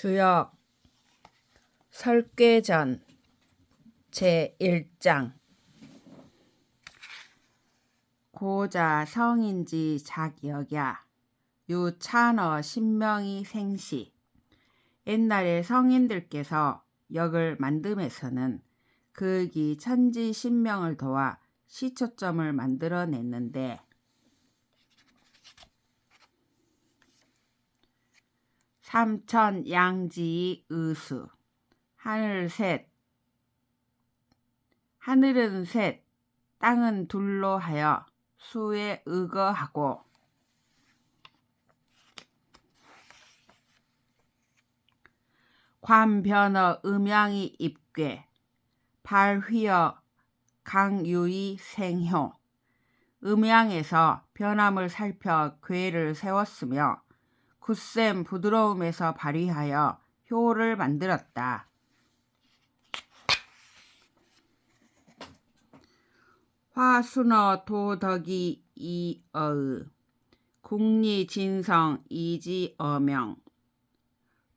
주역 설괴전 제1장. 고자 성인지 작역야. 유찬어 신명이 생시. 옛날에 성인들께서 역을 만듦에서는 그기 천지 신명을 도와 시초점을 만들어냈는데 삼천 양지 의수. 하늘 셋. 하늘은 셋. 땅은 둘로 하여 수에 의거하고. 관변어 음양이 입괴. 발휘어 강유이 생효. 음양에서 변함을 살펴 괴를 세웠으며 굳셈 부드러움에서 발휘하여 효를 만들었다. 화순어 도덕이 이어의 국리진성 이지어명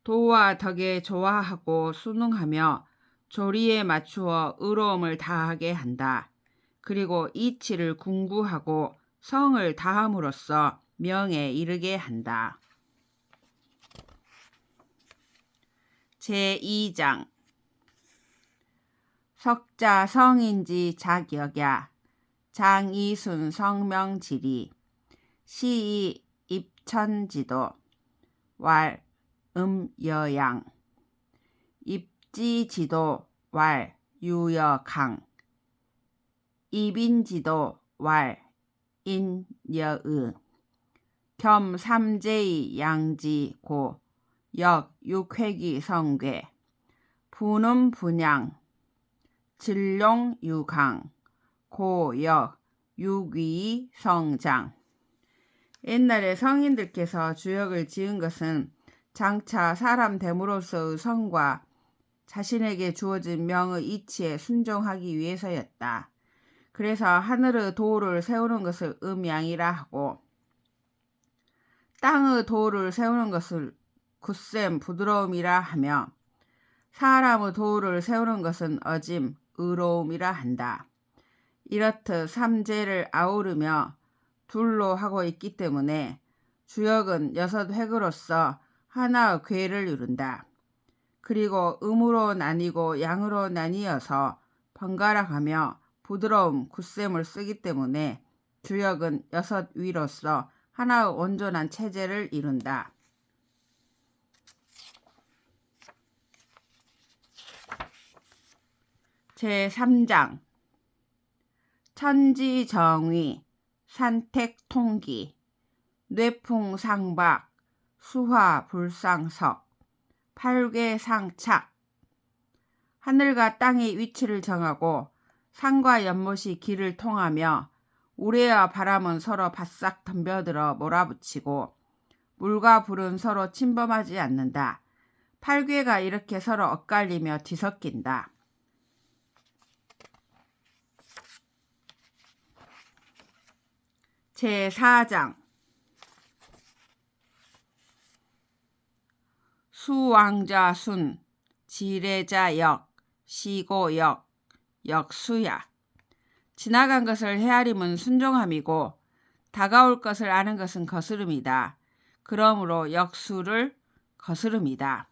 도와 덕에 좋아하고 순응하며 조리에 맞추어 의로움을 다하게 한다. 그리고 이치를 궁구하고 성을 다함으로써 명에 이르게 한다. 제2장. 석자 성인지 작역야. 장이순 성명지리. 시이 입천지도. 왈 음여양. 입지지도 왈 유여강. 입인지도 왈 인여의. 겸 삼재의 양지 고 역 육회기 성괴 분음 분양 진룡 유강 고역 유귀 성장 옛날에 성인들께서 주역을 지은 것은 장차 사람 됨으로서의 성과 자신에게 주어진 명의 이치에 순종하기 위해서였다. 그래서 하늘의 도를 세우는 것을 음양이라 하고 땅의 도를 세우는 것을 굳셈 부드러움이라 하며 사람의 도를 세우는 것은 어짐 의로움이라 한다. 이렇듯 삼재를 아우르며 둘로 하고 있기 때문에 주역은 여섯 획으로서 하나의 괴를 이룬다. 그리고 음으로 나뉘고 양으로 나뉘어서 번갈아 가며 부드러움, 굳셈을 쓰기 때문에 주역은 여섯 위로서 하나의 온전한 체제를 이룬다. 제3장 천지정위, 산택통기, 뇌풍상박, 수화불상석, 팔괴상착 하늘과 땅의 위치를 정하고 산과 연못이 길을 통하며 우레와 바람은 서로 바싹 덤벼들어 몰아붙이고 물과 불은 서로 침범하지 않는다. 팔괴가 이렇게 서로 엇갈리며 뒤섞인다. 제4장 수왕자 순, 지뢰자 역, 시고 역, 역수야. 지나간 것을 헤아림은 순종함이고 다가올 것을 아는 것은 거스름이다. 그러므로 역수를 거스름이다.